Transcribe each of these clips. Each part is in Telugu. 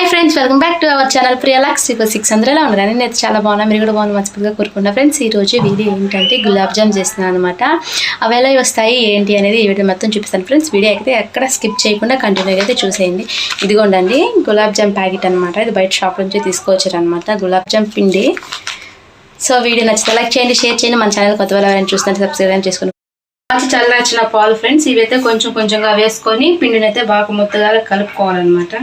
Hi friends welcome back to our channel ప్రియాలాక్స్ సూపర్ సిక్స్ అందరిలో ఉన్నారు? నేను చాలా బాగున్నా. మీరు కూడా బాగుంది మంచిగా కోరుకున్నా ఫ్రెండ్స్ ఈ రోజు వీడియో ఏంటంటే గులాబ్ జామ్ చేస్తున్నాను అనమాట అవి ఎలా వస్తాయి ఏంటి అనేది ఈ వీడియో మొత్తం చూపిస్తాను. ఫ్రెండ్స్ వీడియో అయితే ఎక్కడ స్కిప్ చేయకుండా కంటిన్యూగా అయితే చూసేయండి. ఇదిగోండి గులాబ్ జామ్ ప్యాకెట్ అనమాట ఇది బయట షాప్ నుంచి తీసుకొచ్చారు అనమాట గులాబ్ జామ్ పిండి. సో వీడియో నచ్చితే లైక్ చేయండి షేర్ చేయండి. మన ఛానల్ కొత్త వాళ్ళు ఎవరైనా చూస్తుంటే సబ్స్క్రైబ్ చేసుకుని కాచి చల్లార్చిన పాలు ఫ్రెండ్స్ ఇవైతే కొంచెం కొంచెంగా వేసుకొని పిండిని అయితే బాగా ముద్దగా కలుపుకోవాలన్నమాట.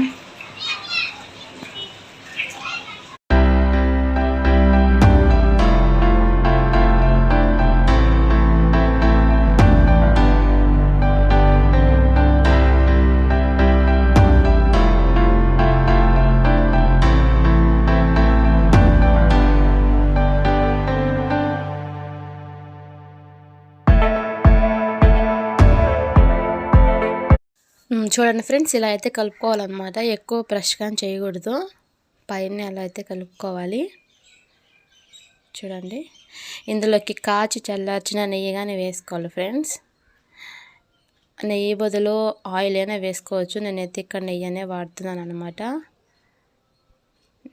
చూడండి ఫ్రెండ్స్ ఇలా అయితే కలుపుకోవాలన్నమాట. ఎక్కువ ప్రెష్గా చేయకూడదు. పైన అలా అయితే కలుపుకోవాలి. చూడండి. ఇందులోకి కాచి చల్లార్చిన నెయ్యి కానీ వేసుకోవాలి ఫ్రెండ్స్. నెయ్యి బదులు ఆయిల్ అయినా వేసుకోవచ్చు. నేనైతే ఇక్కడ నెయ్యి అనే వాడుతున్నాను అనమాట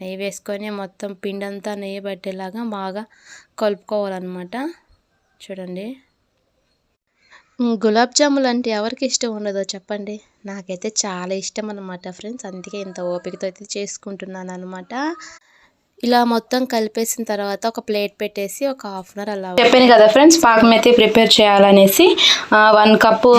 నెయ్యి వేసుకొని మొత్తం పిండంతా నెయ్యి పట్టేలాగా బాగా కలుపుకోవాలన్నమాట. చూడండి. గులాబ్ జాములు అంటే ఎవరికి ఇష్టం ఉండదో చెప్పండి. నాకైతే చాలా ఇష్టం అనమాట ఫ్రెండ్స్. అందుకే ఇంత ఓపికతో అయితే చేసుకుంటున్నాను అనమాట ఇలా మొత్తం కలిపేసిన తర్వాత ఒక ప్లేట్ పెట్టేసి ఒక హాఫ్ అన్ అవర్ అలా చెప్పాను కదా ఫ్రెండ్స్ పాకం అయితే ప్రిపేర్ చేయాలనేసి వన్ కప్పు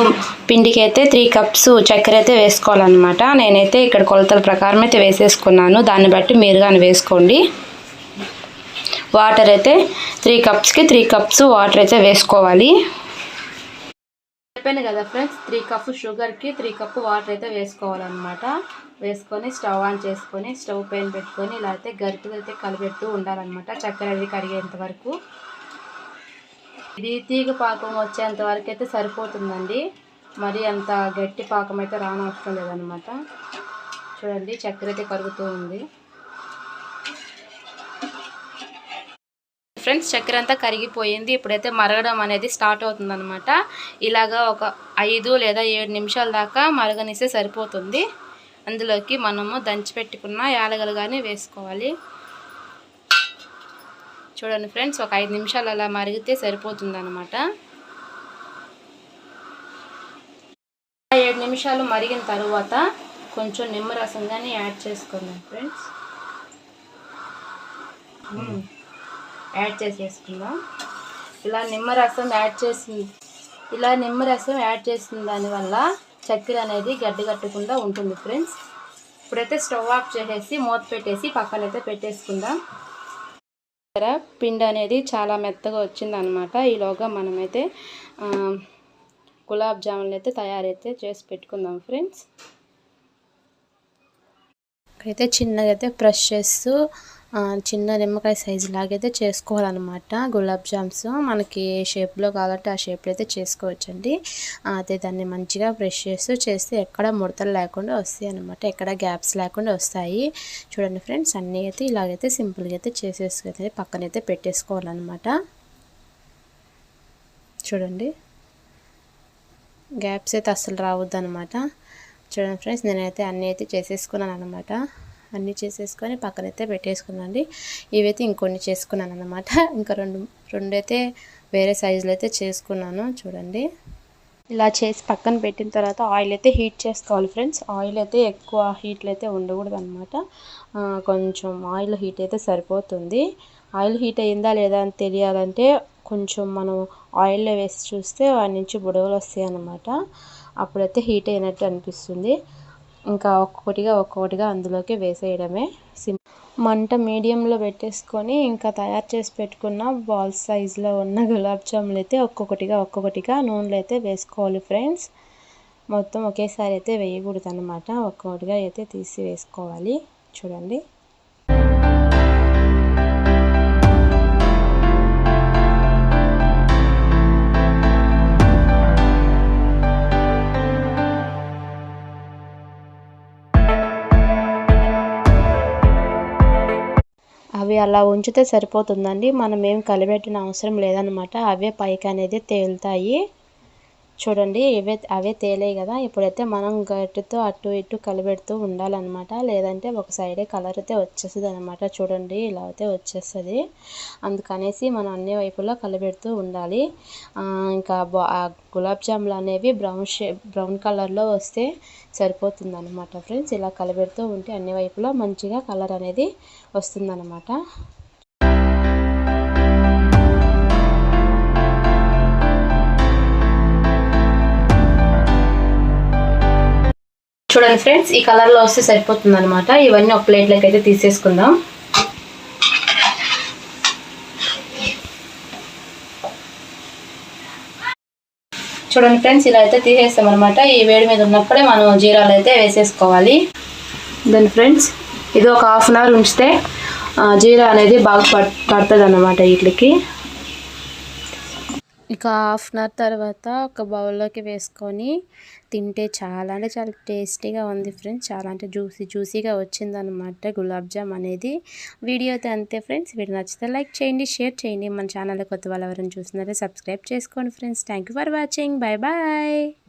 పిండికి అయితే త్రీ కప్స్ చక్కెర అయితే వేసుకోవాలన్నమాట. నేనైతే ఇక్కడ కొలతల ప్రకారం అయితే వేసేసుకున్నాను. దాన్ని బట్టి మీరు కానీ వేసుకోండి. వాటర్ అయితే త్రీ కప్స్కి త్రీ కప్స్ వాటర్ అయితే వేసుకోవాలి. చెప్పాను కదా ఫ్రెండ్స్ త్రీ కప్పు షుగర్కి త్రీ కప్పు వాటర్ అయితే వేసుకోవాలన్నమాట. వేసుకొని స్టవ్ ఆన్ చేసుకొని స్టవ్ పైన పెట్టుకొని ఇలా అయితే అయితే కలిపెడుతూ ఉండాలన్నమాట చక్కెర అది కరిగేంత వరకు. ఇది తీగ పాకం వచ్చేంత వరకు అయితే సరిపోతుందండి. మరి అంత గట్టి పాకం అయితే రానవసరం లేదనమాట చూడండి చక్కెర అయితే కరుగుతూ ఉంది. ఫ్రెండ్స్ చక్కెర అంతా కరిగిపోయింది. ఇప్పుడైతే మరగడం అనేది స్టార్ట్ అవుతుందనమాట ఇలాగా ఒక ఐదు లేదా ఏడు నిమిషాల దాకా మరగనిస్తే సరిపోతుంది. అందులోకి మనము దంచిపెట్టుకున్న యాలగలు కానీ వేసుకోవాలి. చూడండి ఫ్రెండ్స్ ఒక ఐదు నిమిషాలు అలా మరిగితే సరిపోతుంది అనమాట ఏడు నిమిషాలు మరిగిన తర్వాత కొంచెం నిమ్మరసం కానీ యాడ్ చేసుకుందాం ఫ్రెండ్స్. యాడ్ చేసేసుకుందాం. ఇలా నిమ్మరసం యాడ్ చేసి ఇలా నిమ్మరసం యాడ్ చేసిన దానివల్ల చక్కెర అనేది గడ్డి కట్టకుండా ఉంటుంది ఫ్రెండ్స్. ఇప్పుడైతే స్టవ్ ఆఫ్ చేసేసి మూత పెట్టేసి పక్కనైతే పెట్టేసుకుందాం. పిండి అనేది చాలా మెత్తగా వచ్చిందనమాట ఈలోగా మనమైతే గులాబ్ జాములు అయితే తయారైతే చేసి పెట్టుకుందాం ఫ్రెండ్స్. అయితే చిన్నగా అయితే ప్రెస్ చేస్తూ చిన్న నిమ్మకాయ సైజు లాగైతే చేసుకోవాలన్నమాట. గులాబ్ జామ్స్ మనకి ఏ షేప్లో కావాలంటే ఆ షేప్లో అయితే చేసుకోవచ్చండి. అయితే దాన్ని మంచిగా బ్రష్ చేస్తూ చేస్తే ఎక్కడ ముడతలు లేకుండా వస్తాయి అనమాట ఎక్కడ గ్యాప్స్ లేకుండా వస్తాయి. చూడండి ఫ్రెండ్స్ అన్నీ అయితే ఇలాగైతే సింపుల్గా అయితే చేసేసుకైతే పక్కనైతే పెట్టేసుకోవాలన్నమాట. చూడండి. గ్యాప్స్ అయితే అస్సలు రావద్దు అనమాట చూడండి ఫ్రెండ్స్ నేనైతే అన్నీ అయితే చేసేసుకున్నాను అనమాట అన్నీ చేసేసుకొని పక్కనైతే పెట్టేసుకున్నాండి. ఇవైతే ఇంకొన్ని చేసుకున్నాను అనమాట ఇంకా రెండు రెండు అయితే వేరే సైజులో అయితే చేసుకున్నాను. చూడండి. ఇలా చేసి పక్కన పెట్టిన తర్వాత ఆయిల్ అయితే హీట్ చేసుకోవాలి ఫ్రెండ్స్ ఆయిల్ అయితే ఎక్కువ హీట్లు అయితే ఉండకూడదు అనమాట కొంచెం ఆయిల్ హీట్ అయితే సరిపోతుంది. ఆయిల్ హీట్ అయిందా లేదా అని తెలియాలంటే కొంచెం మనం ఆయిల్లో వేసి చూస్తే వాటి నుంచి బుడగలు వస్తాయి అన్నమాట అప్పుడైతే హీట్ అయినట్టు అనిపిస్తుంది. ఇంకా ఒక్కొక్కటిగా ఒక్కొక్కటిగా అందులోకి వేసేయడమే సిం మంట మీడియంలో పెట్టేసుకొని ఇంకా తయారు చేసి పెట్టుకున్న బాల్ సైజులో ఉన్న గులాబ్ జాములు అయితే ఒక్కొక్కటిగా ఒక్కొక్కటిగా నూనెలో అయితే వేసుకోవాలి ఫ్రెండ్స్. మొత్తం ఒకేసారి అయితే వేయకూడదు అనమాట ఒక్కొక్కటిగా అయితే తీసి వేసుకోవాలి. చూడండి. అవి అలా ఉంచితే సరిపోతుందండి. మనం ఏం కలిపెట్టిన అవసరం లేదనమాట అవే పైకి అనేది తేలుతాయి. చూడండి ఇవే అవే తేలే కదా. ఇప్పుడైతే మనం గట్టితో అటు ఇటు కలిపెడుతూ ఉండాలన్నమాట లేదంటే ఒక సైడే కలర్ అయితే వచ్చేస్తుంది అనమాట చూడండి ఇలా అయితే వచ్చేస్తుంది. అందుకనేసి మనం అన్ని వైపులా కలిపెడుతూ ఉండాలి. ఇంకా గులాబ్ జాములు అనేవి బ్రౌన్ షే బ్రౌన్ కలర్లో వస్తే సరిపోతుంది అనమాట ఫ్రెండ్స్. ఇలా కలిపెడుతూ ఉంటే అన్ని వైపులా మంచిగా కలర్ అనేది వస్తుందన్నమాట. చూడండి ఫ్రెండ్స్ ఈ కలర్లో వస్తే సరిపోతుంది అనమాట ఇవన్నీ ఒక ప్లేట్లోకి అయితే తీసేసుకుందాం. చూడండి ఫ్రెండ్స్ ఇలా అయితే తీసేస్తాం అనమాట ఈ వేడి మీద ఉన్నప్పుడే మనం జీరాలు అయితే వేసేసుకోవాలి. దాని ఫ్రెండ్స్ ఇది ఒక హాఫ్ అన్ అవర్ ఉంచితే జీరా అనేది బాగా పడుతుంది అన్నమాట వీటికి. ఇక హాఫ్ అన్ అవర్ తర్వాత ఒక బౌల్లోకి వేసుకొని తింటే చాలా అంటే చాలా టేస్టీగా ఉంది ఫ్రెండ్స్. చాలా అంటే జ్యూసీ జ్యూసీగా వచ్చిందనమాట గులాబ్ జామ్ అనేది. వీడియో అయితే అంతే ఫ్రెండ్స్. వీడియో నచ్చితే లైక్ చేయండి షేర్ చేయండి. మన ఛానల్ కొత్త వాళ్ళు ఎవరైనా చూస్తున్నారో సబ్స్క్రైబ్ చేసుకోండి friends. Thank for watching. Bye bye.